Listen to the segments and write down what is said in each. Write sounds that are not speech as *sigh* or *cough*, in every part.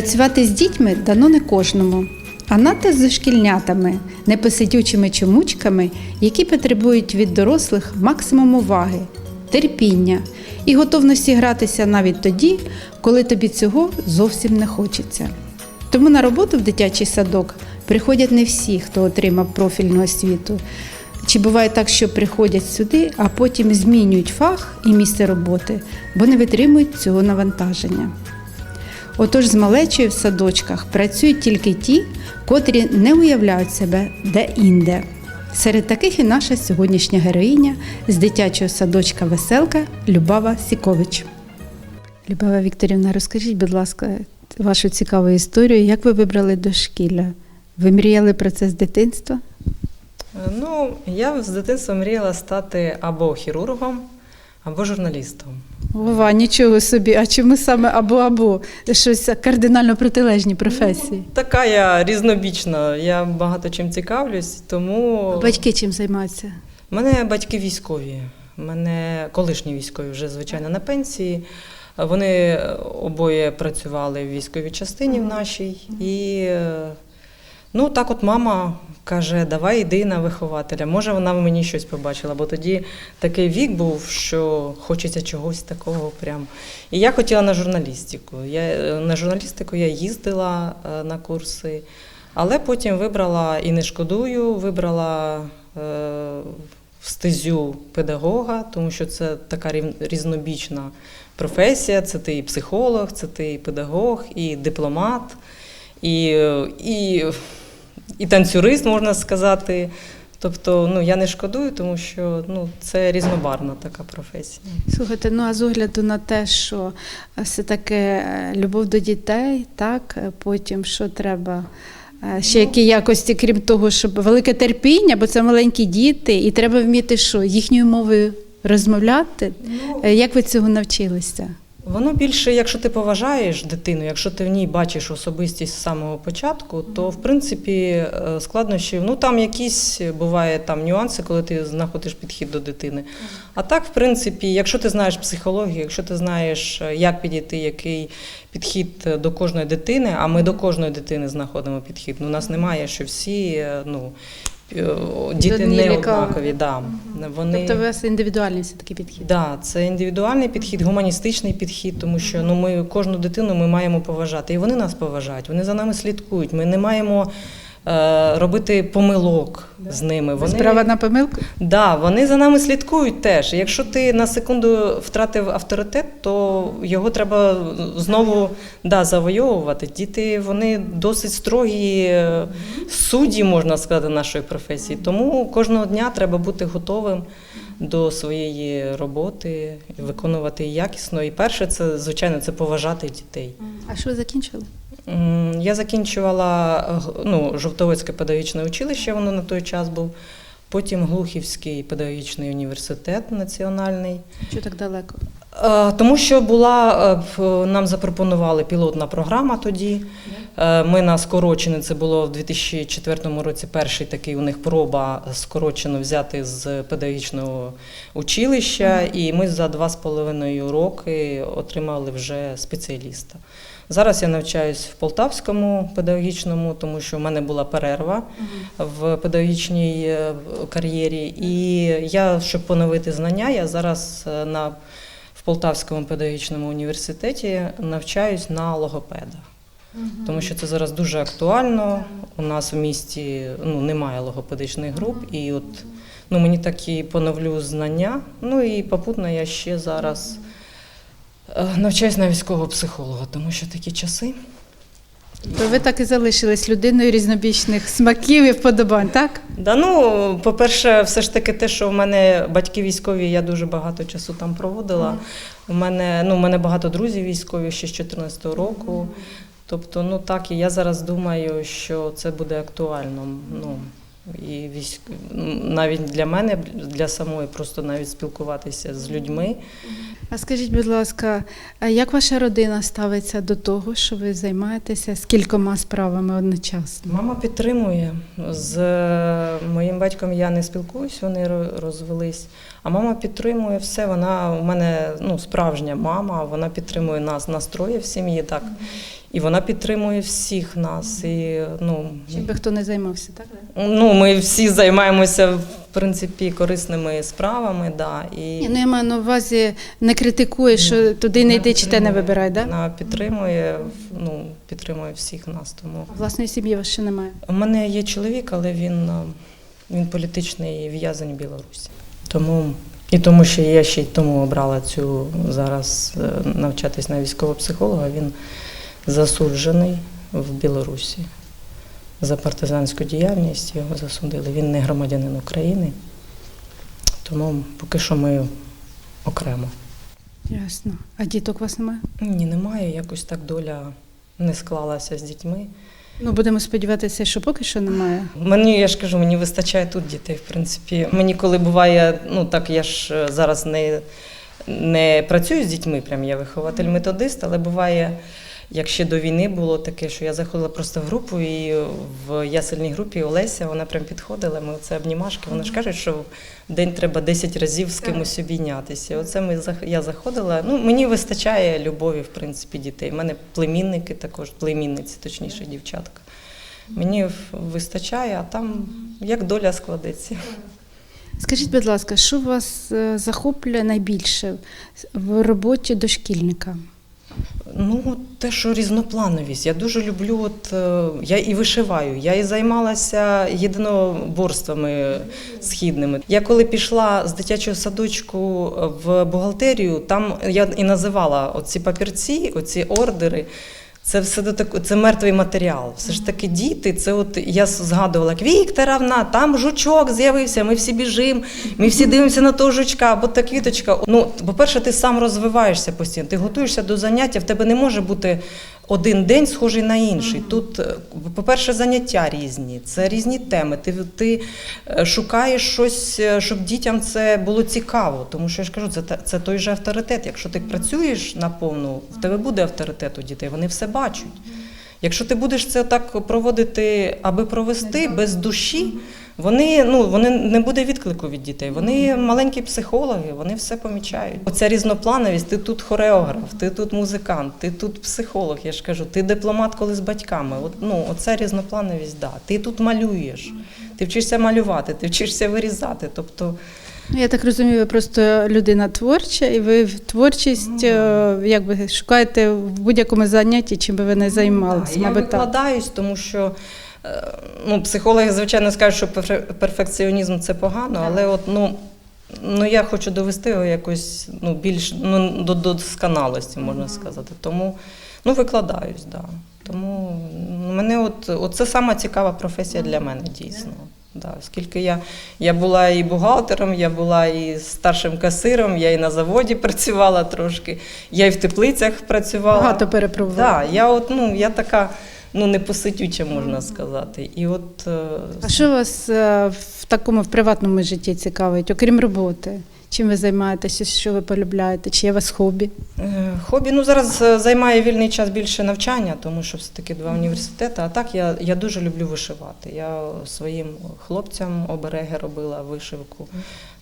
Працювати з дітьми дано не кожному, а надто з шкільнятами, непосидючими чомучками, які потребують від дорослих максимум уваги, терпіння і готовності гратися навіть тоді, коли тобі цього зовсім не хочеться. Тому на роботу в дитячий садок приходять не всі, хто отримав профільну освіту. Чи буває так, що приходять сюди, а потім змінюють фах і місце роботи, бо не витримують цього навантаження. Отож, з малечою в садочках працюють тільки ті, котрі не уявляють себе де-інде. Серед таких і наша сьогоднішня героїня з дитячого садочка Веселка Любава Сікович. Любава Вікторівна, розкажіть, будь ласка, вашу цікаву історію. Як ви вибрали дошкілля? Ви мріяли про це з дитинства? Е, Ну, я з дитинства мріяла стати або хірургом, або журналістом. Ова, нічого собі. А чому саме або-або? Щось кардинально протилежні професії. Така я різнобічна, я багато чим цікавлюсь, тому Батьки чим займаються? У мене батьки військові, у мене колишні військові вже, звичайно, на пенсії. Вони обоє працювали в військовій частині в нашій. І е, ну, так от мама каже, давай йди на вихователя. Може, вона в мені щось побачила, бо тоді такий вік був, що хочеться чогось такого прям. І я хотіла на журналістику. Я, е, на журналістику я їздила е, на курси, але потім вибрала і не шкодую, вибрала е, стезю педагога, тому що це така різнобічна професія. Це ти і психолог, це ти і педагог, і дипломат, і, і, і танцюрист, можна сказати. Тобто, ну я не шкодую, тому що ну це різнобарна така професія. Слухайте, ну а з огляду на те, що все таки е, любов до дітей, так, е, потім що треба. е, Ще які якості, крім того, щоб велике терпіння, бо це маленькі діти, і треба вміти що їхньою мовою розмовляти. Е, Як ви цього навчилися? Воно більше, якщо ти поважаєш дитину, якщо ти в ній бачиш особистість з самого початку, то в принципі е, складнощів, ну там якісь буває там нюанси, коли ти знаходиш підхід до дитини. А так, в принципі, якщо ти знаєш психологію, якщо ти знаєш, е, як підійти, який підхід е, до кожної дитини, а ми до кожної дитини знаходимо підхід. Ну, у нас немає, що всі е, ну, е, діти не однакові. Да. Вони... Тобто у вас індивідуальний все таки підхід. Да, це індивідуальний підхід, гуманістичний підхід, тому що ну ми кожну дитину ми маємо поважати, і вони нас поважають. Вони за нами слідкують. Ми не маємо е, робити помилок з ними. Вони... Справа на помилку? Да, вони за нами слідкують теж. Якщо ти на секунду втратив авторитет, то його треба знову да, завойовувати. Діти вони досить строгі е, судді, можна сказати, нашої професії. Тому кожного дня треба бути готовим до своєї роботи, виконувати її якісно. І перше, це звичайно, це поважати дітей. А що ви закінчили? Я закінчувала ну, Жовтоводське педагогічне училище, воно на той час був. Потім Глухівський педагогічний університет національний. Що так далеко? Е, Тому що була е, нам запропонували пілотна програма тоді. Е, Ми на скорочене, це було в 2004 році перший такий у них проба скорочено взяти з педагогічного училища, і ми за два з половиною роки отримали вже спеціаліста. Зараз я навчаюсь в Полтавському педагогічному, тому що в мене була перерва в педагогічній е, кар'єрі. І я, щоб поновити знання, я зараз е, на, в Полтавському педагогічному університеті навчаюсь на логопеда. Тому що це зараз дуже актуально. У нас в місті ну, немає логопедичних груп, і от ну, мені так і поновлю знання. Ну і попутно я ще зараз навчаюсь на військового психолога, тому що такі часи. То ви так і залишились людиною різнобічних смаків і вподобань, так? Да, ну, по-перше, все ж таки, те, що в мене батьки військові, я дуже багато часу там проводила. У мене, ну, у мене багато друзів військових ще з 2014 року. Тобто, ну так, і я зараз думаю, що це буде актуально. Ну, і військ... навіть для мене, для самої, просто навіть спілкуватися з людьми. А скажіть, будь ласка, як ваша родина ставиться до того, що ви займаєтеся з кількома справами одночасно? Мама підтримує. З е, моїм батьком я не спілкуюсь, вони розвелись. А мама підтримує все. Вона у мене ну, справжня мама, вона підтримує нас, настрої в сім'ї. Так. І вона підтримує всіх нас. І, ну, Чим би хто не займався, так? ну, ми всі займаємося в принципі корисними справами. Да, і... Ні, ну я маю на увазі, не критикує, що туди не йди, чи те не вибирай, так? Вона підтримує, ну, підтримує всіх нас. Тому Власної сім'ї вас ще немає. у мене є чоловік, але він, він політичний в'язень Білорусі. Тому і тому, що я ще й тому обрала цю зараз е, навчатись на військового психолога. Він засуджений в Білорусі за партизанську діяльність. Його засудили. Він не громадянин України. Тому поки що ми окремо. Ясно. А діток у вас немає? Ні, немає. Якось так доля не склалася з дітьми. Ну, будемо сподіватися, що поки що немає. Мені, я ж кажу, мені вистачає тут дітей, в принципі. Мені коли буває, ну так я ж е, зараз не, не працюю з дітьми, прям я вихователь-методист, але буває, як ще до війни було таке, що я заходила просто в групу, і в ясельній групі Олеся, вона прям підходила, ми оце обнімашки, вона ж каже, що в день треба 10 разів з кимось обійнятися. Оце ми я заходила. Ну, мені вистачає любові, в принципі, дітей. У мене племінники також, племінниці, точніше, дівчатка. Мені вистачає, а там як доля складеться. Скажіть, будь ласка, що вас е, захоплює найбільше в роботі дошкільника? Ну, те, що різноплановість. Я дуже люблю, от е, я і вишиваю, я і займалася єдиноборствами східними. Я коли пішла з дитячого садочку в бухгалтерію, там я і називала оці папірці, оці ордери. Це все до таку, це мертвий матеріал. Все ж таки діти. Це от я згадувала як Вікторовна, там жучок з'явився. Ми всі біжимо, ми всі дивимося на того жучка, або та квіточка. Ну, по-перше, ти сам розвиваєшся постійно. Ти готуєшся до заняття. В тебе не може бути один день схожий на інший. Тут, е, по-перше, заняття різні, це різні теми. Ти, ти е, шукаєш щось, е, щоб дітям це було цікаво. Тому що я ж кажу, це, це той же авторитет. Якщо ти працюєш наповну, в тебе буде авторитет у дітей, вони все бачать. Якщо ти будеш це так проводити, аби провести без душі, вони ну вони не буде відклику від дітей. Вони маленькі психологи, вони все помічають. Оця різноплановість, ти тут хореограф, ти тут музикант, ти тут психолог. Я ж кажу, ти дипломат, коли з батьками. От, ну, оця різноплановість, да. Ти тут малюєш, ти вчишся малювати, ти вчишся вирізати. Тобто, Ну, я так розумію, ви просто людина творча, і ви в творчість е, якби шукаєте в будь-якому занятті, чим би ви не займалися. Да, я викладаюсь, тому що ну, психологи, звичайно, скажуть, що перфе- перфекціонізм це погано, але от, ну, ну, я хочу довести його якось ну, більш ну, до, до досконалості, можна сказати. Тому ну, викладаюсь, да. Тому мене от, от це сама цікава професія для мене, дійсно. Да, оскільки я, я була і бухгалтером, я була і старшим касиром, я і на заводі працювала трошки, я і в теплицях працювала. Багато перепробували. Так, я от ну я така ну непосидюча, можна сказати. І от е, А що вас е, в такому в приватному житті цікавить, окрім роботи? Чим ви займаєтеся, що ви полюбляєте? Чи є у вас хобі? е, хобі ну зараз займає вільний час більше навчання, тому що все таки два університети. А так я, я дуже люблю вишивати. Я своїм хлопцям обереги робила вишивку.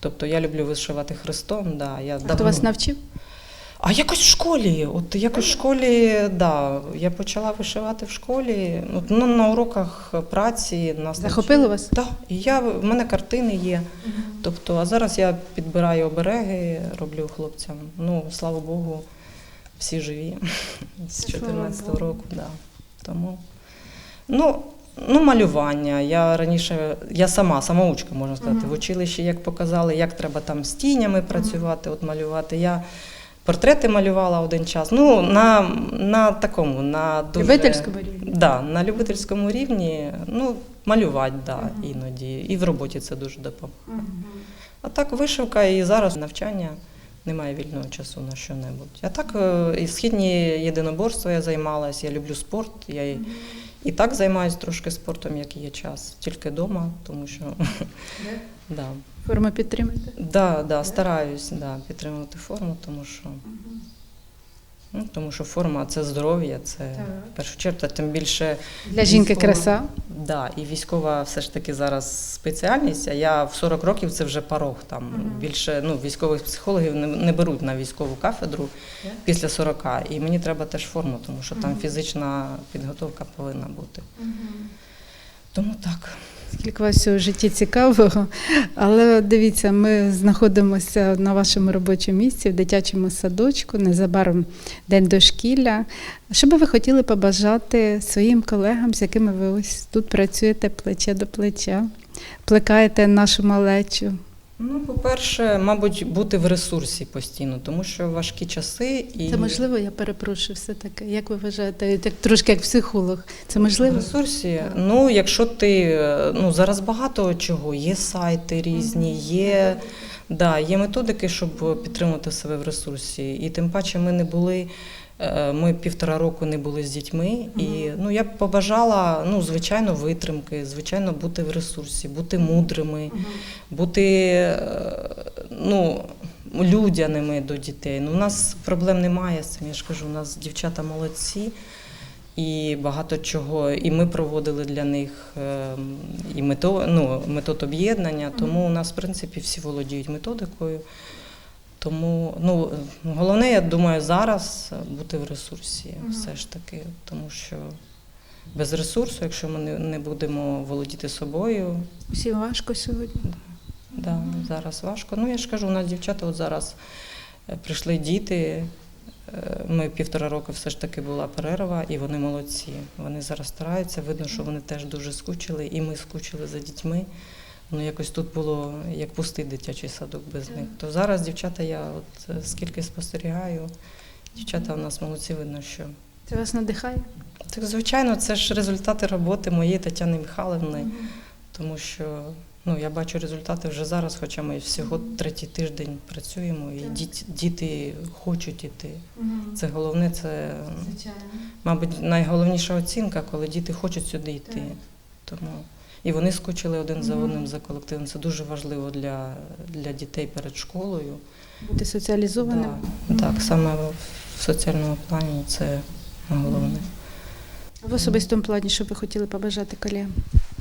Тобто я люблю вишивати хрестом. Да, я А хто вас навчив? А якось в школі, от якось в школі, да, я почала вишивати в школі. От, ну, на уроках праці нас Захопило вас? Так, і я в мене картини є. Тобто, а зараз я підбираю обереги, роблю хлопцям. Ну, слава Богу, всі живі *laughs* з Слава 14 Богу. року, да. Тому ну, ну, малювання. Я раніше, я сама, самоучка, можна сказати, Мгм. в училищі, як показали, як треба там з тінями працювати, от малювати. Я портрети малювала один час. Ну, на, на такому, на дуже... Любительському рівні? Да, на любительському рівні, ну, малювати, да, іноді. І в роботі це дуже допомагає. А так вишивка і зараз навчання немає вільного часу на що-небудь. А так е, і східні єдиноборства я займалась, я люблю спорт. Я і, так займаюся трошки спортом, як є час. Тільки вдома, тому що да. *laughs* Форму підтримуєте? Да, да, стараюсь да, підтримувати форму, тому що ну, тому що форма це здоров'я, це в першу чергу, тим більше Для жінки Військова. краса. Да, і військова все ж таки зараз спеціальність. А я в 40 років це вже порог. Там більше ну, військових психологів не, не беруть на військову кафедру після 40. І мені треба теж форму, тому що там фізична підготовка повинна бути. Тому так. Скільки у житті цікавого. Але дивіться, ми знаходимося на вашому робочому місці в дитячому садочку, незабаром день дошкілля. Що би ви хотіли побажати своїм колегам, з якими ви ось тут працюєте плече до плеча, плекаєте нашу малечу? Ну, по-перше, мабуть, бути в ресурсі постійно, тому що важкі часи і Це можливо, я перепрошую, все таки. Як ви вважаєте, так трошки як психолог, це В можливо? ресурсі. Ну, якщо ти ну зараз багато чого, є сайти різні, є, да, є методики, щоб підтримувати себе в ресурсі. І тим паче ми не були. Е, Ми півтора року не були з дітьми, і ну я б побажала ну звичайно витримки, звичайно, бути в ресурсі, бути мудрими, бути е, ну людяними до дітей. Ну у нас проблем немає з цим. Я ж кажу, у нас дівчата молодці. І багато чого, і ми проводили для них ем, і мето, ну, метод об'єднання, тому у нас, в принципі, всі володіють методикою. Тому ну, головне, я думаю, зараз бути в ресурсі, все ж таки, тому що без ресурсу, якщо ми не, будемо володіти собою, Всім важко сьогодні. да, зараз важко. Ну, я ж кажу, у нас дівчата от зараз е, прийшли діти. Е, Ми півтора року все ж таки була перерва, і вони молодці. Вони зараз стараються. Видно, що вони теж дуже скучили, і ми скучили за дітьми. Ну, якось тут було як пустий дитячий садок без них. То зараз дівчата, я от е, скільки спостерігаю, дівчата у нас молодці, видно, що. Це вас надихає? Так, звичайно, це ж результати роботи моєї Тетяни Михайловни, тому що ну, я бачу результати вже зараз, хоча ми всього третій тиждень працюємо, і діти, діти хочуть іти. Це головне, це, мабуть, найголовніша оцінка, коли діти хочуть сюди йти. Тому і вони скучили один за одним за колективом. Це дуже важливо для, для дітей перед школою. Бути соціалізованим. Да, так, саме в соціальному плані це головне. В особистому плані, що ви хотіли побажати колегам?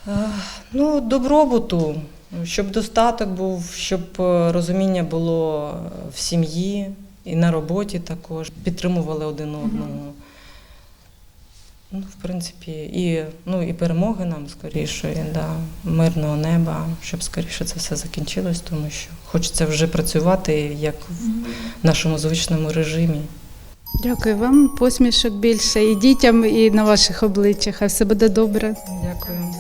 Е, Ну, добробуту, щоб достаток був, щоб е, розуміння було в сім'ї і на роботі також. Підтримували один одного. Ну, в принципі, і, ну, і перемоги нам скоріше, да, мирного неба, щоб скоріше це все закінчилось, тому що хочеться вже працювати як в нашому звичному режимі. Дякую вам, посмішок більше і дітям, і на ваших обличчях. Хай все буде добре. Дякую.